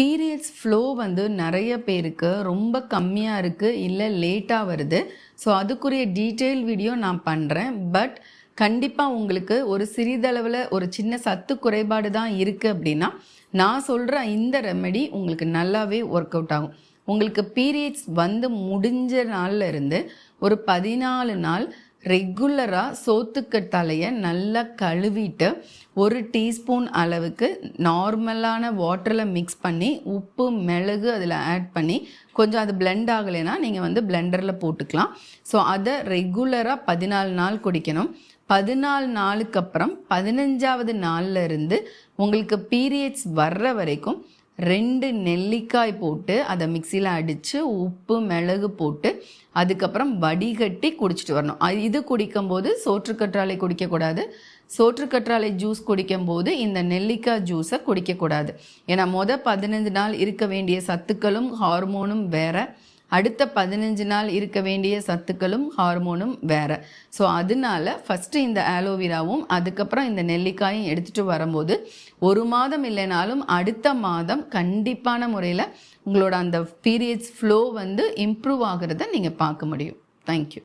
Periods flow வந்து நிறைய பேருக்கு ரொம்ப கம்மியாக இருக்குது இல்லை லேட்டாக வருது. ஸோ அதுக்குரிய டீட்டெயில் வீடியோ நான் பண்ணுறேன் பட் கண்டிப்பாக உங்களுக்கு ஒரு சிறிதளவில் ஒரு சின்ன சத்து குறைபாடு தான் இருக்குது அப்படின்னா நான் சொல்கிற இந்த ரெமெடி உங்களுக்கு நல்லாவே ஒர்க் அவுட் ஆகும். உங்களுக்கு பீரியட்ஸ் வந்து முடிஞ்ச நாளில் இருந்து ஒரு பதினாலு நாள் ரெகுலராக சோத்துக்கத்தாலையை நல்லா கழுவிட்டு ஒரு டீஸ்பூன் அளவுக்கு நார்மலான வாட்டரில் மிக்ஸ் பண்ணி உப்பு மிளகு அதில் ஆட் பண்ணி கொஞ்சம் அது பிளெண்ட் ஆகலைன்னா நீங்கள் வந்து பிளெண்டரில் போட்டுக்கலாம். ஸோ அதை ரெகுலராக பதினாலு நாள் குடிக்கணும் பதினாலு நாளுக்கு அப்புறம் பதினஞ்சாவது நாளில் இருந்து உங்களுக்கு பீரியட்ஸ் வர்ற வரைக்கும் ரெண்டு நெல்லிக்காய் போட்டு அதை மிக்சியில் அடித்து உப்பு மிளகு போட்டு அதுக்கப்புறம் வடிகட்டி குடிச்சிட்டு வரணும். அது- இது குடிக்கும்போது சோற்றுக்கற்றாழை குடிக்கக்கூடாது. சோற்றுக்கற்றாழை ஜூஸ் குடிக்கும்போது இந்த நெல்லிக்காய் ஜூஸை குடிக்கக்கூடாது. ஏன்னா மொதல் பதினஞ்சு நாள் இருக்க வேண்டிய சத்துக்களும் ஹார்மோனும் வேற. அடுத்த பதினஞ்சு நாள் இருக்க வேண்டிய சத்துக்களும் ஹார்மோனும் வேற. ஸோ அதனால ஃபஸ்ட்டு இந்த ஆலோவேராவும் அதுக்கப்புறம் இந்த நெல்லிக்காயும் எடுத்துகிட்டு வரும்போது ஒரு மாதம் இல்லைனாலும் அடுத்த மாதம் கண்டிப்பான முறையில் உங்களோட அந்த பீரியட்ஸ் ஃப்ளோ வந்து இம்ப்ரூவ் ஆகிறத நீங்கள் பார்க்க முடியும். தேங்க்யூ